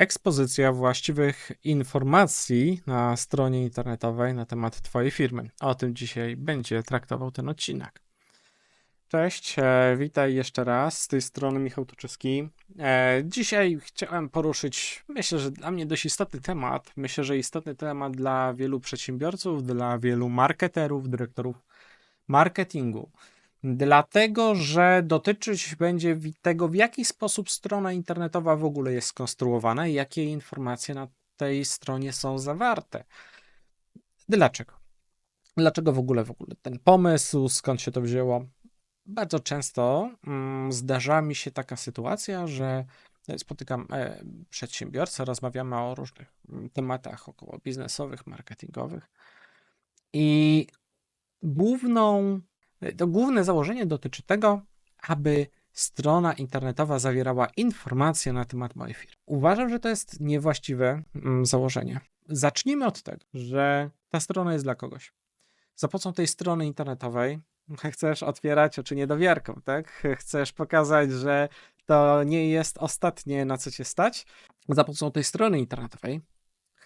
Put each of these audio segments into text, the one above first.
ekspozycja właściwych informacji na stronie internetowej na temat Twojej firmy. O tym dzisiaj będzie traktował ten odcinek. Cześć, e, witaj jeszcze raz. Z tej strony Michał Toczewski. E, dzisiaj chciałem poruszyć, myślę, że dla mnie dość istotny temat. Myślę, że istotny temat dla wielu przedsiębiorców, dla wielu marketerów, dyrektorów marketingu. Dlatego, że dotyczyć będzie tego, w jaki sposób strona internetowa w ogóle jest skonstruowana i jakie informacje na tej stronie są zawarte. Dlaczego? Dlaczego w ogóle w ogóle ten pomysł, skąd się to wzięło? Bardzo często mm, zdarza mi się taka sytuacja, że spotykam e, przedsiębiorcę, rozmawiamy o różnych mm, tematach około biznesowych, marketingowych i główną to główne założenie dotyczy tego, aby strona internetowa zawierała informacje na temat mojej firmy. Uważam, że to jest niewłaściwe mm, założenie. Zacznijmy od tego, że ta strona jest dla kogoś. Za pomocą tej strony internetowej chcesz otwierać oczy niedowierką, tak? Chcesz pokazać, że to nie jest ostatnie, na co cię stać. Za pomocą tej strony internetowej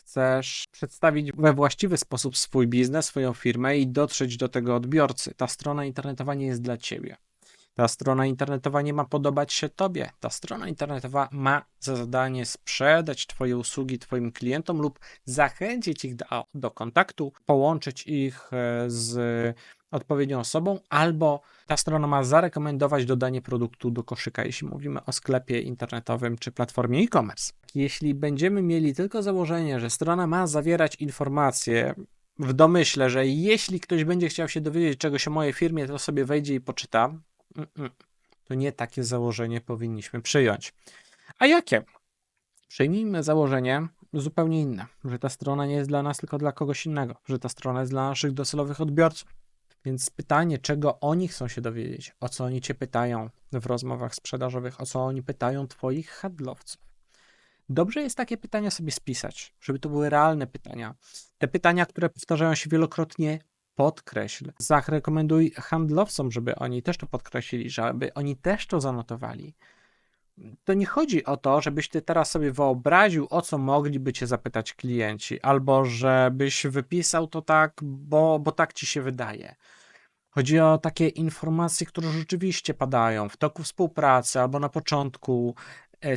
chcesz przedstawić we właściwy sposób swój biznes, swoją firmę i dotrzeć do tego odbiorcy. Ta strona internetowa nie jest dla ciebie. Ta strona internetowa nie ma podobać się tobie. Ta strona internetowa ma za zadanie sprzedać Twoje usługi Twoim klientom lub zachęcić ich do, do kontaktu, połączyć ich e, z odpowiednią osobą, albo ta strona ma zarekomendować dodanie produktu do koszyka, jeśli mówimy o sklepie internetowym czy platformie e-commerce. Jeśli będziemy mieli tylko założenie, że strona ma zawierać informacje w domyśle, że jeśli ktoś będzie chciał się dowiedzieć czegoś o mojej firmie, to sobie wejdzie i poczyta, to nie takie założenie powinniśmy przyjąć. A jakie? Przyjmijmy założenie zupełnie inne, że ta strona nie jest dla nas, tylko dla kogoś innego, że ta strona jest dla naszych docelowych odbiorców. Więc pytanie, czego oni chcą się dowiedzieć, o co oni cię pytają w rozmowach sprzedażowych, o co oni pytają twoich handlowców. Dobrze jest takie pytania sobie spisać, żeby to były realne pytania. Te pytania, które powtarzają się wielokrotnie, podkreśl. Zarekomenduj handlowcom, żeby oni też to podkreślili, żeby oni też to zanotowali. To nie chodzi o to, żebyś ty teraz sobie wyobraził, o co mogliby cię zapytać klienci, albo żebyś wypisał to tak, bo, bo tak ci się wydaje. Chodzi o takie informacje, które rzeczywiście padają w toku współpracy albo na początku,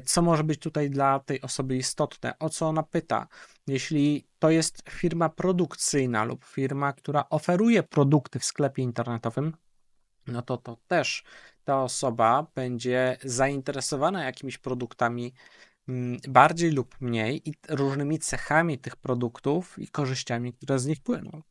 co może być tutaj dla tej osoby istotne, o co ona pyta. Jeśli to jest firma produkcyjna lub firma, która oferuje produkty w sklepie internetowym, no to to też ta osoba będzie zainteresowana jakimiś produktami mm, bardziej lub mniej i różnymi cechami tych produktów i korzyściami, które z nich płyną.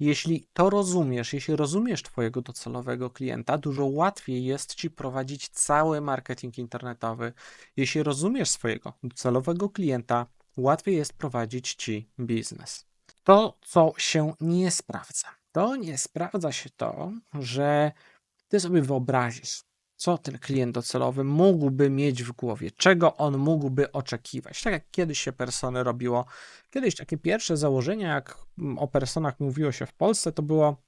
Jeśli to rozumiesz, jeśli rozumiesz Twojego docelowego klienta, dużo łatwiej jest Ci prowadzić cały marketing internetowy. Jeśli rozumiesz swojego docelowego klienta, łatwiej jest prowadzić Ci biznes. To, co się nie sprawdza, to nie sprawdza się to, że Ty sobie wyobrazisz, co ten klient docelowy mógłby mieć w głowie, czego on mógłby oczekiwać. Tak jak kiedyś się persony robiło. Kiedyś takie pierwsze założenia, jak o personach mówiło się w Polsce, to było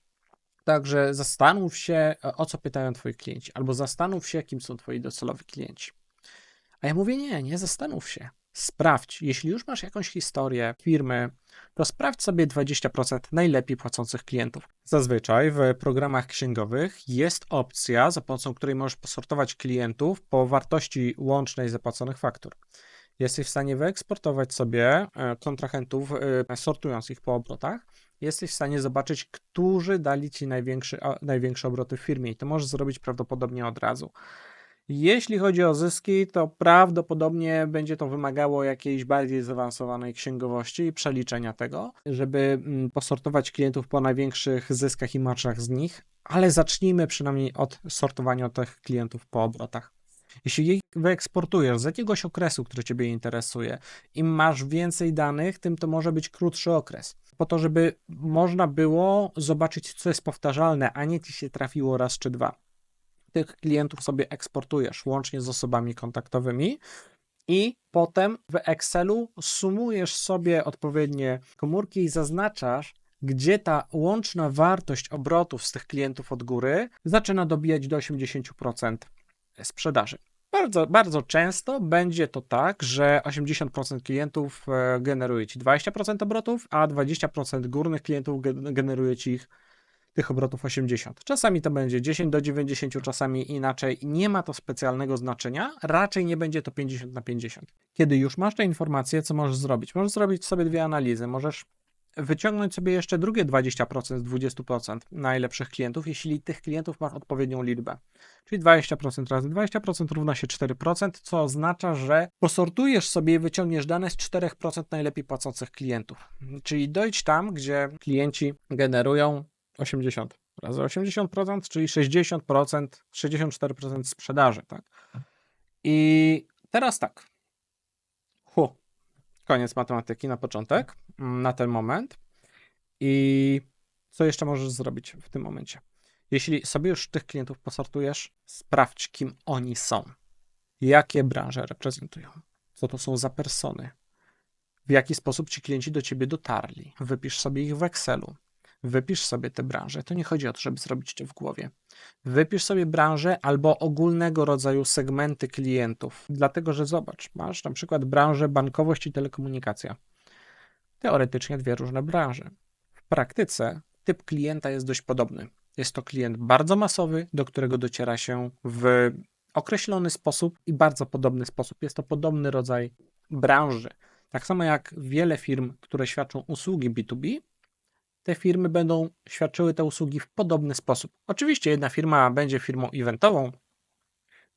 tak, że zastanów się, o co pytają twoi klienci, albo zastanów się, kim są twoi docelowi klienci. A ja mówię, nie, nie zastanów się. Sprawdź, jeśli już masz jakąś historię firmy, to sprawdź sobie 20% najlepiej płacących klientów. Zazwyczaj w programach księgowych jest opcja, za pomocą której możesz posortować klientów po wartości łącznej zapłaconych faktur. Jesteś w stanie wyeksportować sobie e, kontrahentów, e, sortując ich po obrotach. Jesteś w stanie zobaczyć, którzy dali ci największe obroty w firmie, i to możesz zrobić prawdopodobnie od razu. Jeśli chodzi o zyski, to prawdopodobnie będzie to wymagało jakiejś bardziej zaawansowanej księgowości i przeliczenia tego, żeby mm, posortować klientów po największych zyskach i marszach z nich, ale zacznijmy przynajmniej od sortowania tych klientów po obrotach. Jeśli je wyeksportujesz z jakiegoś okresu, który Ciebie interesuje, im masz więcej danych, tym to może być krótszy okres. Po to, żeby można było zobaczyć, co jest powtarzalne, a nie Ci się trafiło raz czy dwa tych klientów sobie eksportujesz łącznie z osobami kontaktowymi i potem w Excelu sumujesz sobie odpowiednie komórki i zaznaczasz, gdzie ta łączna wartość obrotów z tych klientów od góry zaczyna dobijać do 80% sprzedaży. Bardzo, bardzo często będzie to tak, że 80% klientów e, generuje ci 20% obrotów, a 20% górnych klientów ge- generuje ci ich, tych obrotów 80. Czasami to będzie 10 do 90, czasami inaczej. Nie ma to specjalnego znaczenia, raczej nie będzie to 50 na 50. Kiedy już masz te informacje, co możesz zrobić? Możesz zrobić sobie dwie analizy. Możesz wyciągnąć sobie jeszcze drugie 20% z 20% najlepszych klientów, jeśli tych klientów masz odpowiednią liczbę. Czyli 20% razy 20% równa się 4%, co oznacza, że posortujesz sobie i wyciągniesz dane z 4% najlepiej płacących klientów. Czyli dojdź tam, gdzie klienci generują 80 razy 80%, czyli 60%, 64% sprzedaży, tak? I teraz tak. Hu. Koniec matematyki na początek, mm, na ten moment. I co jeszcze możesz zrobić w tym momencie? Jeśli sobie już tych klientów posortujesz, sprawdź, kim oni są, jakie branże reprezentują, co to są za persony, w jaki sposób ci klienci do ciebie dotarli. Wypisz sobie ich w Excelu, wypisz sobie te branże. To nie chodzi o to, żeby zrobić to w głowie. Wypisz sobie branżę albo ogólnego rodzaju segmenty klientów, dlatego że zobacz, masz na przykład branżę bankowość i telekomunikacja. Teoretycznie dwie różne branże. W praktyce typ klienta jest dość podobny. Jest to klient bardzo masowy, do którego dociera się w określony sposób i bardzo podobny sposób. Jest to podobny rodzaj branży. Tak samo jak wiele firm, które świadczą usługi B2B, te firmy będą świadczyły te usługi w podobny sposób. Oczywiście jedna firma będzie firmą eventową,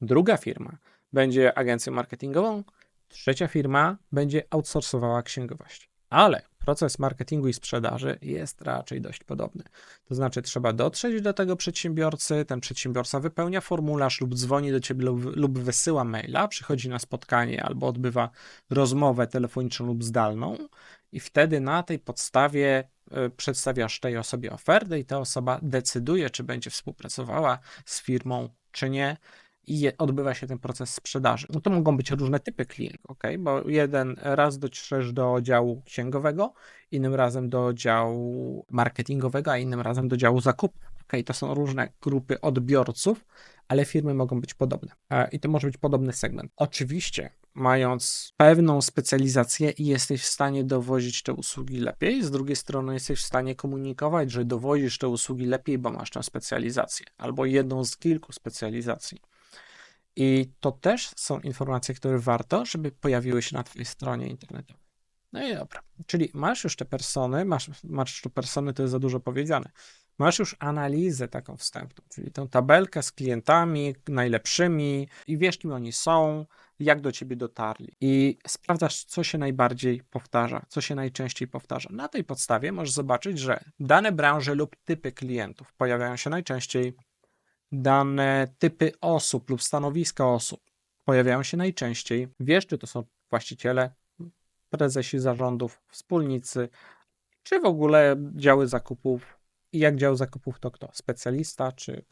druga firma będzie agencją marketingową, trzecia firma będzie outsourcowała księgowość. Ale proces marketingu i sprzedaży jest raczej dość podobny. To znaczy, trzeba dotrzeć do tego przedsiębiorcy, ten przedsiębiorca wypełnia formularz lub dzwoni do ciebie lub, lub wysyła maila, przychodzi na spotkanie albo odbywa rozmowę telefoniczną lub zdalną, i wtedy na tej podstawie przedstawiasz tej osobie ofertę, i ta osoba decyduje, czy będzie współpracowała z firmą, czy nie i odbywa się ten proces sprzedaży. No to mogą być różne typy klientów, ok? Bo jeden raz dotrzesz do działu księgowego, innym razem do działu marketingowego, a innym razem do działu zakupu. Ok, to są różne grupy odbiorców, ale firmy mogą być podobne. I to może być podobny segment. Oczywiście, mając pewną specjalizację i jesteś w stanie dowozić te usługi lepiej, z drugiej strony jesteś w stanie komunikować, że dowozisz te usługi lepiej, bo masz tę specjalizację, albo jedną z kilku specjalizacji. I to też są informacje, które warto, żeby pojawiły się na Twojej stronie internetowej. No i dobra. Czyli masz już te persony, masz, masz tu persony, to jest za dużo powiedziane. Masz już analizę taką wstępną, czyli tę tabelkę z klientami najlepszymi i wiesz, kim oni są, jak do ciebie dotarli. I sprawdzasz, co się najbardziej powtarza, co się najczęściej powtarza. Na tej podstawie możesz zobaczyć, że dane branże lub typy klientów pojawiają się najczęściej dane typy osób lub stanowiska osób pojawiają się najczęściej. Wiesz, czy to są właściciele, prezesi zarządów, wspólnicy, czy w ogóle działy zakupów. I jak dział zakupów to kto? Specjalista, czy?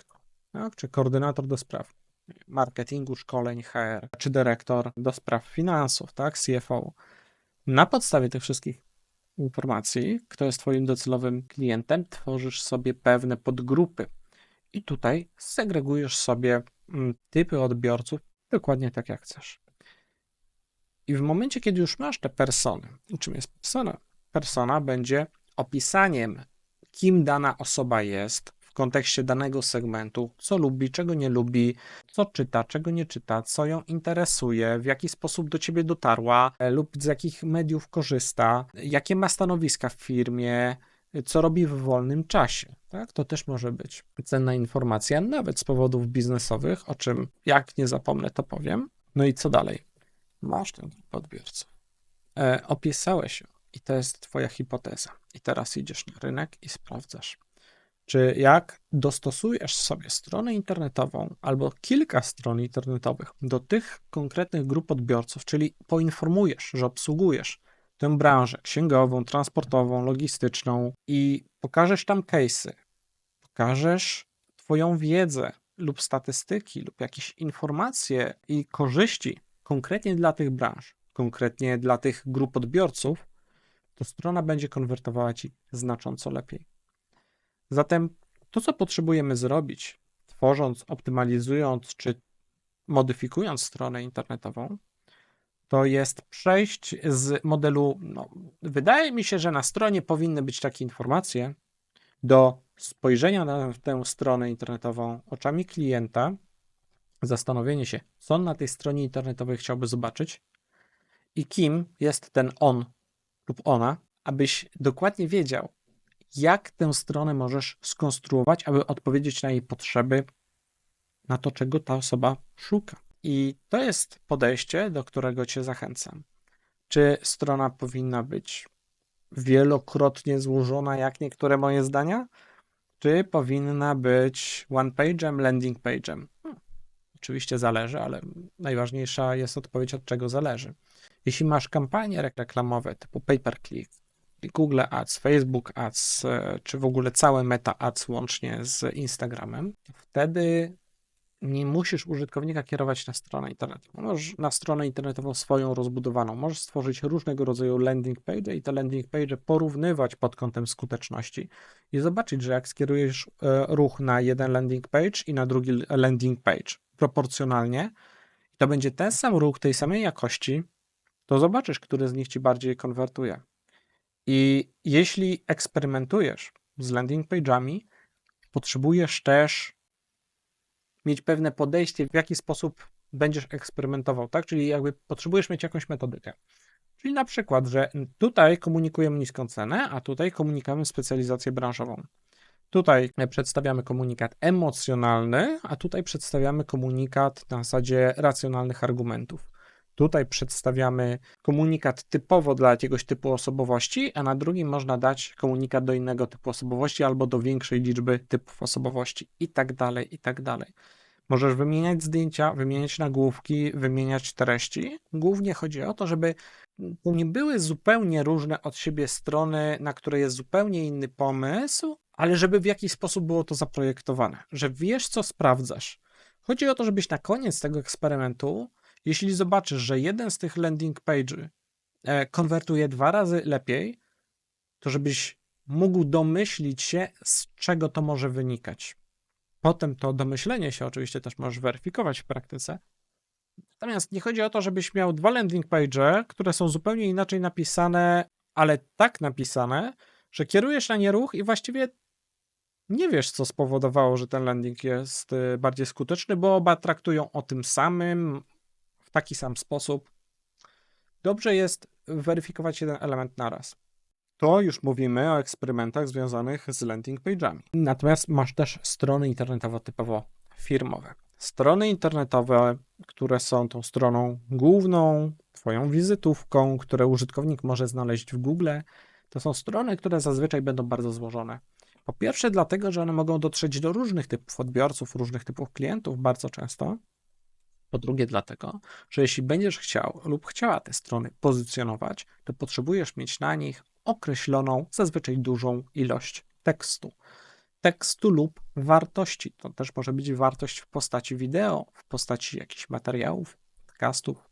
Tak? Czy koordynator do spraw marketingu, szkoleń, HR, czy dyrektor do spraw finansów, tak? CFO. Na podstawie tych wszystkich informacji, kto jest Twoim docelowym klientem, tworzysz sobie pewne podgrupy i tutaj segregujesz sobie mm, typy odbiorców dokładnie tak, jak chcesz. I w momencie, kiedy już masz te persony, czym jest persona? Persona będzie opisaniem, kim dana osoba jest w kontekście danego segmentu, co lubi, czego nie lubi, co czyta, czego nie czyta, co ją interesuje, w jaki sposób do ciebie dotarła e, lub z jakich mediów korzysta, jakie ma stanowiska w firmie, co robi w wolnym czasie. Tak? To też może być cenna informacja, nawet z powodów biznesowych, o czym jak nie zapomnę, to powiem. No i co dalej? Masz grupę odbiorców. E, opisałeś ją i to jest Twoja hipoteza. I teraz idziesz na rynek i sprawdzasz, czy jak dostosujesz sobie stronę internetową albo kilka stron internetowych do tych konkretnych grup odbiorców, czyli poinformujesz, że obsługujesz tę branżę księgową, transportową, logistyczną i pokażesz tam case'y, pokażesz Twoją wiedzę lub statystyki, lub jakieś informacje i korzyści konkretnie dla tych branż, konkretnie dla tych grup odbiorców, to strona będzie konwertowała Ci znacząco lepiej. Zatem to, co potrzebujemy zrobić, tworząc, optymalizując czy modyfikując stronę internetową, to jest przejść z modelu. No, wydaje mi się, że na stronie powinny być takie informacje, do spojrzenia na tę stronę internetową oczami klienta, zastanowienie się, co on na tej stronie internetowej chciałby zobaczyć i kim jest ten on lub ona, abyś dokładnie wiedział, jak tę stronę możesz skonstruować, aby odpowiedzieć na jej potrzeby, na to, czego ta osoba szuka. I to jest podejście, do którego Cię zachęcam. Czy strona powinna być wielokrotnie złożona, jak niektóre moje zdania? Czy powinna być one page'em, landing page'em? Hmm. Oczywiście zależy, ale najważniejsza jest odpowiedź, od czego zależy. Jeśli masz kampanie reklamowe typu pay-per-click, Google Ads, Facebook Ads, e, czy w ogóle całe Meta Ads łącznie z Instagramem, wtedy nie musisz użytkownika kierować na stronę internetową. Możesz na stronę internetową swoją rozbudowaną. Możesz stworzyć różnego rodzaju landing page i te landing page porównywać pod kątem skuteczności i zobaczyć, że jak skierujesz e, ruch na jeden landing page i na drugi landing page proporcjonalnie, to będzie ten sam ruch tej samej jakości, to zobaczysz, który z nich ci bardziej konwertuje. I jeśli eksperymentujesz z landing page'ami, potrzebujesz też mieć pewne podejście, w jaki sposób będziesz eksperymentował, tak? Czyli jakby potrzebujesz mieć jakąś metodykę. Czyli na przykład, że tutaj komunikujemy niską cenę, a tutaj komunikujemy specjalizację branżową. Tutaj przedstawiamy komunikat emocjonalny, a tutaj przedstawiamy komunikat na zasadzie racjonalnych argumentów. Tutaj przedstawiamy komunikat typowo dla jakiegoś typu osobowości, a na drugim można dać komunikat do innego typu osobowości albo do większej liczby typów osobowości i tak dalej, i tak dalej. Możesz wymieniać zdjęcia, wymieniać nagłówki, wymieniać treści. Głównie chodzi o to, żeby nie były zupełnie różne od siebie strony, na które jest zupełnie inny pomysł, ale żeby w jakiś sposób było to zaprojektowane, że wiesz, co sprawdzasz. Chodzi o to, żebyś na koniec tego eksperymentu jeśli zobaczysz, że jeden z tych landing page e, konwertuje dwa razy lepiej, to żebyś mógł domyślić się, z czego to może wynikać. Potem to domyślenie się oczywiście też możesz weryfikować w praktyce. Natomiast nie chodzi o to, żebyś miał dwa landing page, które są zupełnie inaczej napisane, ale tak napisane, że kierujesz na nie ruch i właściwie nie wiesz, co spowodowało, że ten landing jest e, bardziej skuteczny, bo oba traktują o tym samym, w taki sam sposób. Dobrze jest weryfikować jeden element naraz. To już mówimy o eksperymentach związanych z landing page'ami. Natomiast masz też strony internetowe typowo firmowe. Strony internetowe, które są tą stroną główną, Twoją wizytówką, które użytkownik może znaleźć w Google, to są strony, które zazwyczaj będą bardzo złożone. Po pierwsze, dlatego, że one mogą dotrzeć do różnych typów odbiorców, różnych typów klientów bardzo często. Po drugie, dlatego, że jeśli będziesz chciał lub chciała te strony pozycjonować, to potrzebujesz mieć na nich określoną, zazwyczaj dużą ilość tekstu. Tekstu lub wartości. To też może być wartość w postaci wideo, w postaci jakichś materiałów, podcastów,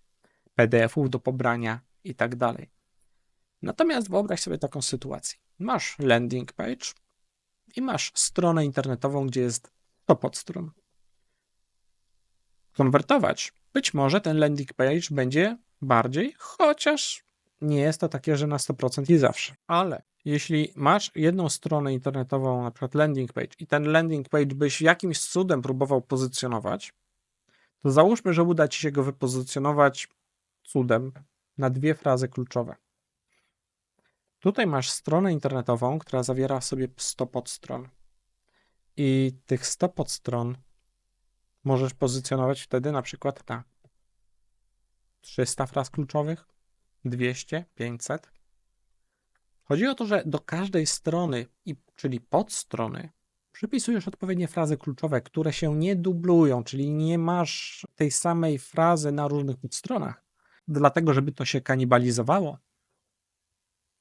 PDF-ów do pobrania itd. Tak Natomiast wyobraź sobie taką sytuację. Masz landing page i masz stronę internetową, gdzie jest to podstron konwertować. Być może ten landing page będzie bardziej, chociaż nie jest to takie, że na 100% i zawsze. Ale jeśli masz jedną stronę internetową, na przykład landing page, i ten landing page byś jakimś cudem próbował pozycjonować, to załóżmy, że uda ci się go wypozycjonować cudem na dwie frazy kluczowe. Tutaj masz stronę internetową, która zawiera w sobie 100 podstron. I tych 100 podstron możesz pozycjonować wtedy na przykład na 300 fraz kluczowych, 200, 500. Chodzi o to, że do każdej strony, czyli podstrony, przypisujesz odpowiednie frazy kluczowe, które się nie dublują, czyli nie masz tej samej frazy na różnych podstronach, dlatego żeby to się kanibalizowało.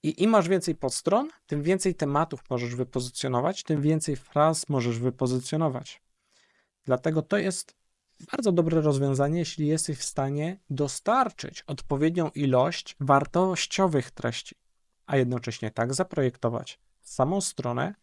I im masz więcej podstron, tym więcej tematów możesz wypozycjonować, tym więcej fraz możesz wypozycjonować. Dlatego to jest bardzo dobre rozwiązanie, jeśli jesteś w stanie dostarczyć odpowiednią ilość wartościowych treści, a jednocześnie tak zaprojektować samą stronę,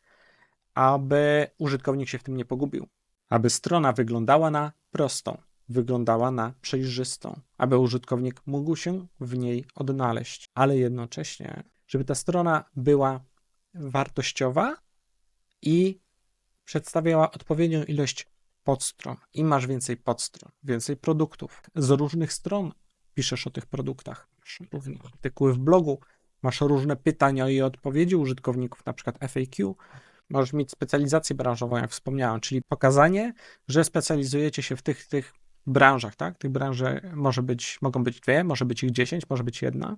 aby użytkownik się w tym nie pogubił, aby strona wyglądała na prostą, wyglądała na przejrzystą, aby użytkownik mógł się w niej odnaleźć, ale jednocześnie, żeby ta strona była wartościowa i przedstawiała odpowiednią ilość podstron. Im masz więcej podstron, więcej produktów z różnych stron piszesz o tych produktach, masz różne artykuły w blogu, masz różne pytania i odpowiedzi użytkowników, na przykład FAQ, możesz mieć specjalizację branżową, jak wspomniałem, czyli pokazanie, że specjalizujecie się w tych, tych branżach, tak? Tych branży może być, mogą być dwie, może być ich dziesięć, może być jedna,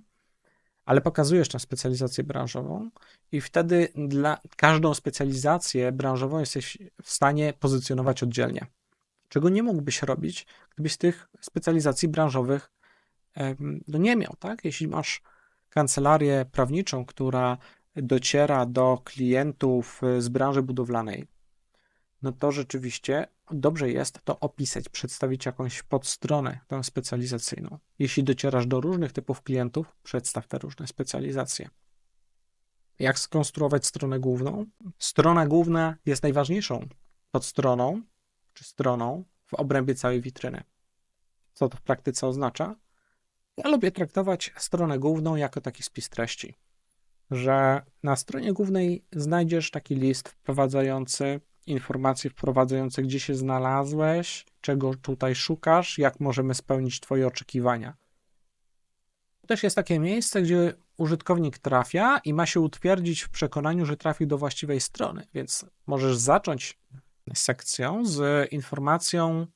ale pokazujesz tę specjalizację branżową i wtedy dla każdą specjalizację branżową jesteś w stanie pozycjonować oddzielnie. Czego nie mógłbyś robić, gdybyś tych specjalizacji branżowych no nie miał, tak? Jeśli masz kancelarię prawniczą, która dociera do klientów y, z branży budowlanej, no to rzeczywiście dobrze jest to opisać, przedstawić jakąś podstronę tę specjalizacyjną. Jeśli docierasz do różnych typów klientów, przedstaw te różne specjalizacje. Jak skonstruować stronę główną? Strona główna jest najważniejszą podstroną czy stroną w obrębie całej witryny. Co to w praktyce oznacza? Ja lubię traktować stronę główną jako taki spis treści, że na stronie głównej znajdziesz taki list wprowadzający informacje wprowadzające, gdzie się znalazłeś, czego tutaj szukasz, jak możemy spełnić Twoje oczekiwania. Też jest takie miejsce, gdzie użytkownik trafia i ma się utwierdzić w przekonaniu, że trafił do właściwej strony, więc możesz zacząć sekcją z informacją,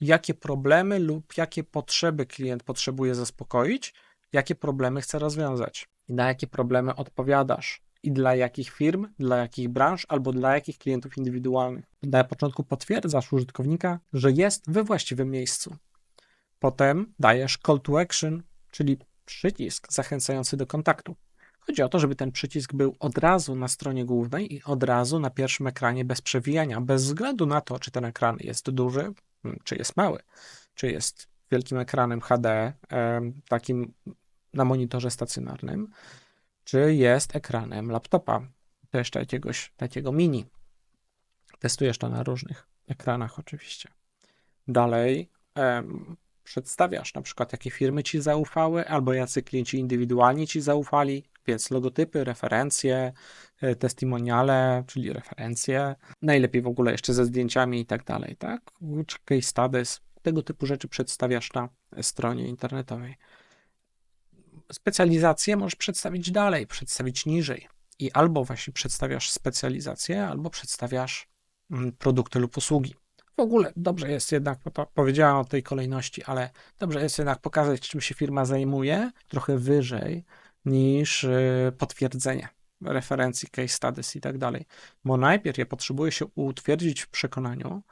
jakie problemy lub jakie potrzeby klient potrzebuje zaspokoić, jakie problemy chce rozwiązać i na jakie problemy odpowiadasz i dla jakich firm, dla jakich branż albo dla jakich klientów indywidualnych. Na początku potwierdzasz użytkownika, że jest we właściwym miejscu. Potem dajesz call to action, czyli przycisk zachęcający do kontaktu. Chodzi o to, żeby ten przycisk był od razu na stronie głównej i od razu na pierwszym ekranie bez przewijania, bez względu na to, czy ten ekran jest duży, hmm, czy jest mały, czy jest wielkim ekranem HD, takim na monitorze stacjonarnym, czy jest ekranem laptopa, też jakiegoś takiego mini. Testujesz to na różnych ekranach oczywiście. Dalej em, przedstawiasz na przykład, jakie firmy ci zaufały, albo jacy klienci indywidualnie ci zaufali, więc logotypy, referencje, e, testimoniale, czyli referencje, najlepiej w ogóle jeszcze ze zdjęciami i tak dalej, tak? Case studies, tego typu rzeczy przedstawiasz na stronie internetowej specjalizację możesz przedstawić dalej, przedstawić niżej. I albo właśnie przedstawiasz specjalizację, albo przedstawiasz mm, produkty lub usługi. W ogóle dobrze jest jednak, bo powiedziałem o tej kolejności, ale dobrze jest jednak pokazać, czym się firma zajmuje, trochę wyżej niż y, potwierdzenie referencji, case studies i tak dalej. Bo najpierw ja potrzebuję się utwierdzić w przekonaniu,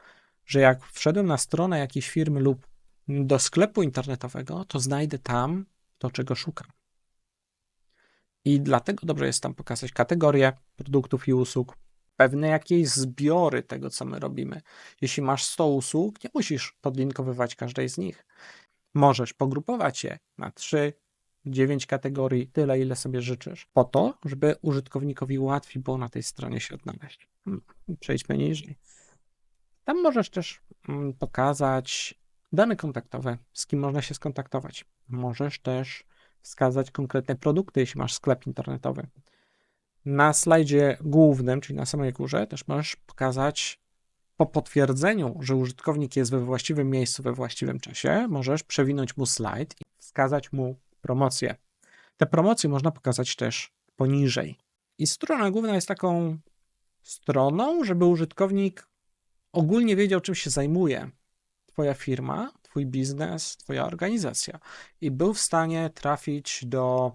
że jak wszedłem na stronę jakiejś firmy lub do sklepu internetowego, to znajdę tam to, czego szukam. I dlatego dobrze jest tam pokazać kategorie produktów i usług, pewne jakieś zbiory tego, co my robimy. Jeśli masz 100 usług, nie musisz podlinkowywać każdej z nich. Możesz pogrupować je na 3, 9 kategorii, tyle ile sobie życzysz, po to, żeby użytkownikowi łatwiej było na tej stronie się odnaleźć. Hmm, przejdźmy niżej. Tam możesz też mm, pokazać dane kontaktowe, z kim można się skontaktować. Możesz też wskazać konkretne produkty, jeśli masz sklep internetowy. Na slajdzie głównym, czyli na samej górze, też możesz pokazać po potwierdzeniu, że użytkownik jest we właściwym miejscu we właściwym czasie, możesz przewinąć mu slajd i wskazać mu promocję. Te promocje można pokazać też poniżej. I strona główna jest taką stroną, żeby użytkownik ogólnie wiedział, czym się zajmuje Twoja firma, Twój biznes, Twoja organizacja. I był w stanie trafić do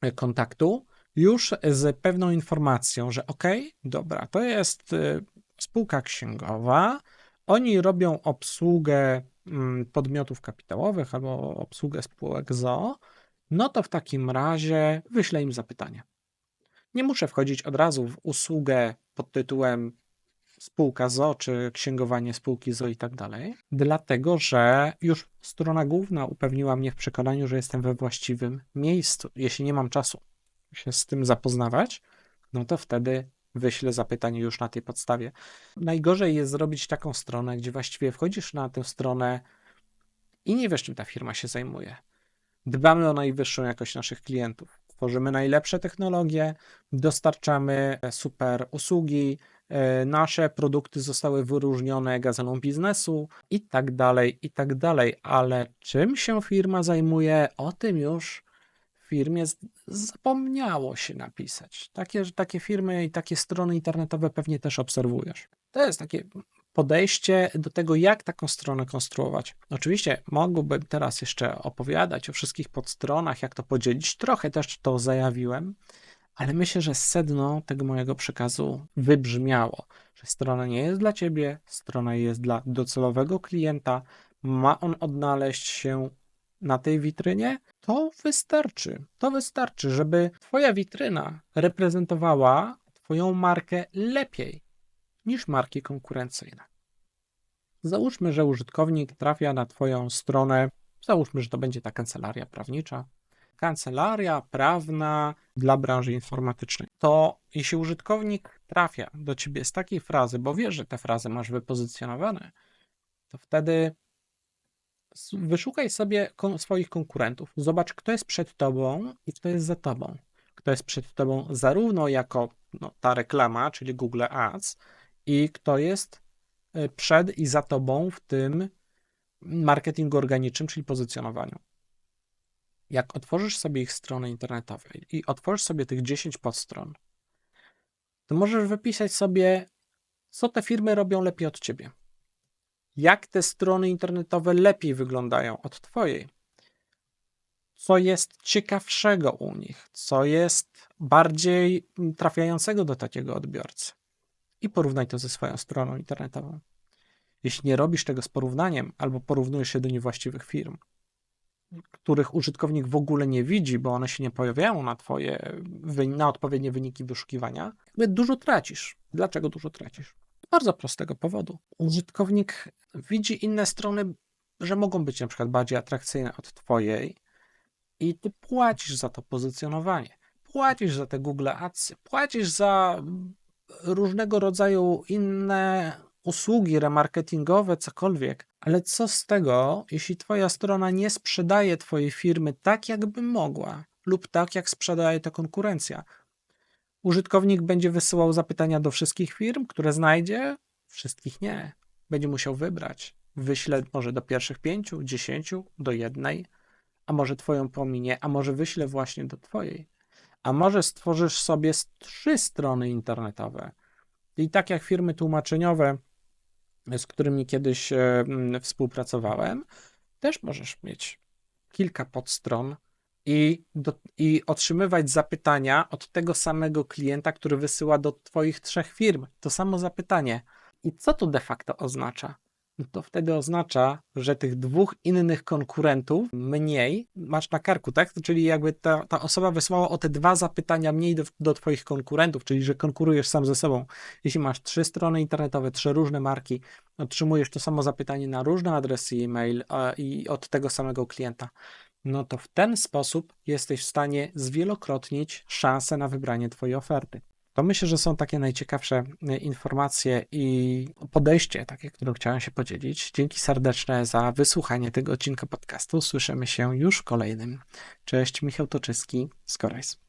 e, kontaktu już z pewną informacją, że ok, dobra, to jest e, spółka księgowa, oni robią obsługę mm, podmiotów kapitałowych albo obsługę spółek ZO, no to w takim razie wyślę im zapytanie. Nie muszę wchodzić od razu w usługę pod tytułem spółka ZO, czy księgowanie spółki ZO i tak dalej, dlatego że już strona główna upewniła mnie w przekonaniu, że jestem we właściwym miejscu. Jeśli nie mam czasu się z tym zapoznawać, no to wtedy wyślę zapytanie już na tej podstawie. Najgorzej jest zrobić taką stronę, gdzie właściwie wchodzisz na tę stronę i nie wiesz, czym ta firma się zajmuje. Dbamy o najwyższą jakość naszych klientów. Tworzymy najlepsze technologie, dostarczamy super usługi, nasze produkty zostały wyróżnione gazeną biznesu i tak dalej, i tak dalej. Ale czym się firma zajmuje, o tym już firmie zapomniało się napisać. Takie, takie firmy i takie strony internetowe pewnie też obserwujesz. To jest takie podejście do tego, jak taką stronę konstruować. Oczywiście mógłbym teraz jeszcze opowiadać o wszystkich podstronach, jak to podzielić. Trochę też to zajawiłem, ale myślę, że sedno tego mojego przekazu wybrzmiało, że strona nie jest dla ciebie, strona jest dla docelowego klienta, ma on odnaleźć się na tej witrynie, to wystarczy. To wystarczy, żeby Twoja witryna reprezentowała Twoją markę lepiej niż marki konkurencyjne. Załóżmy, że użytkownik trafia na Twoją stronę, załóżmy, że to będzie ta kancelaria prawnicza, kancelaria prawna dla branży informatycznej. To jeśli użytkownik trafia do Ciebie z takiej frazy, bo wiesz, że te frazy masz wypozycjonowane, to wtedy wyszukaj sobie kon- swoich konkurentów. Zobacz, kto jest przed Tobą i kto jest za Tobą. Kto jest przed Tobą zarówno jako no, ta reklama, czyli Google Ads, i kto jest y, przed i za tobą w tym marketingu organicznym, czyli pozycjonowaniu. Jak otworzysz sobie ich strony internetowe i otworzysz sobie tych 10 podstron, to możesz wypisać sobie, co te firmy robią lepiej od ciebie. Jak te strony internetowe lepiej wyglądają od twojej. Co jest ciekawszego u nich, co jest bardziej trafiającego do takiego odbiorcy i porównaj to ze swoją stroną internetową. Jeśli nie robisz tego z porównaniem, albo porównujesz się do niewłaściwych firm, których użytkownik w ogóle nie widzi, bo one się nie pojawiają na twoje, na odpowiednie wyniki wyszukiwania, jakby dużo tracisz. Dlaczego dużo tracisz? Bardzo prostego powodu. Użytkownik widzi inne strony, że mogą być na przykład bardziej atrakcyjne od twojej i ty płacisz za to pozycjonowanie. Płacisz za te Google Adsy, płacisz za różnego rodzaju inne usługi remarketingowe, cokolwiek. Ale co z tego, jeśli Twoja strona nie sprzedaje Twojej firmy tak, jakby mogła, lub tak, jak sprzedaje to konkurencja? Użytkownik będzie wysyłał zapytania do wszystkich firm, które znajdzie? Wszystkich nie. Będzie musiał wybrać. Wyślę może do pierwszych pięciu, dziesięciu, do jednej, a może Twoją pominie, a może wyślę właśnie do Twojej. A może stworzysz sobie trzy strony internetowe. I tak jak firmy tłumaczeniowe, z którymi kiedyś e, mm, współpracowałem, też możesz mieć kilka podstron i, do, i otrzymywać zapytania od tego samego klienta, który wysyła do Twoich trzech firm to samo zapytanie. I co to de facto oznacza? To wtedy oznacza, że tych dwóch innych konkurentów mniej masz na karku, tak? Czyli jakby ta, ta osoba wysłała o te dwa zapytania mniej do, do Twoich konkurentów, czyli że konkurujesz sam ze sobą. Jeśli masz trzy strony internetowe, trzy różne marki, otrzymujesz to samo zapytanie na różne adresy e-mail i od tego samego klienta, no to w ten sposób jesteś w stanie zwielokrotnić szansę na wybranie Twojej oferty. To myślę, że są takie najciekawsze y, informacje i podejście, takie, którym chciałem się podzielić. Dzięki serdeczne za wysłuchanie tego odcinka podcastu. Słyszymy się już w kolejnym. Cześć, Michał Toczyski z Corejs.